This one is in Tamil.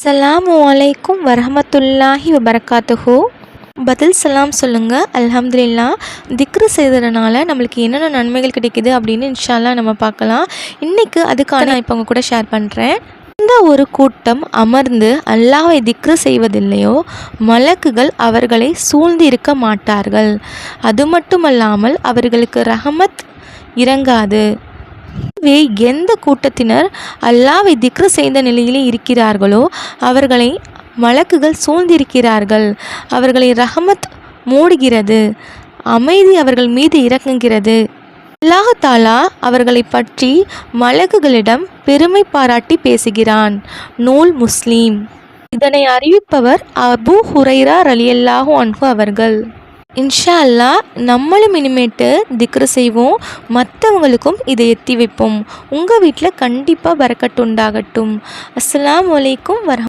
அஸ்ஸலாமு அலைக்கும் வரஹமத்துல்லாஹி வபரகாத்துஹூ பதில் சலாம் சொல்லுங்கள் அல்ஹம்துலில்லா திக்ரு செய்கிறதுனால நம்மளுக்கு என்னென்ன நன்மைகள் கிடைக்குது அப்படின்னு இன்ஷால்லா நம்ம பார்க்கலாம். இன்றைக்கு அதுக்கான நான் இப்போ உங்கள் கூட ஷேர் பண்ணுறேன் எந்த ஒரு கூட்டம் அமர்ந்து அல்லாஹை திக்ரு செய்வதில்லையோ மலக்குகள் அவர்களை சூழ்ந்து இருக்க மாட்டார்கள். அது மட்டுமல்லாமல் அவர்களுக்கு ரஹமத் இறங்காது. எனவே எந்த கூட்டத்தினர் அல்லாவை திக்ரு செய்த நிலையிலே இருக்கிறார்களோ அவர்களை மலக்குகள் சூழ்ந்திருக்கிறார்கள். அவர்களை ரஹமத் மூடுகிறது. அமைதி அவர்கள் மீது இறங்குகிறது. அல்லாஹாலா அவர்களை பற்றி மலக்குகளிடம் பெருமை பாராட்டி பேசுகிறான். நூல் முஸ்லீம். இதனை அறிவிப்பவர் அபு ஹுரைரா ரலியல்லாஹு அன்ஹு அவர்கள். இன்ஷா அல்லாஹ் நம்மளும் இனிமேட்டு திக்ரு செய்வோம். மற்றவங்களுக்கும் இதை எத்தி வைப்போம். உங்கள் வீட்டில் கண்டிப்பாக வரக்கட்டு உண்டாகட்டும். அஸ்லாம் வலைக்கும் வர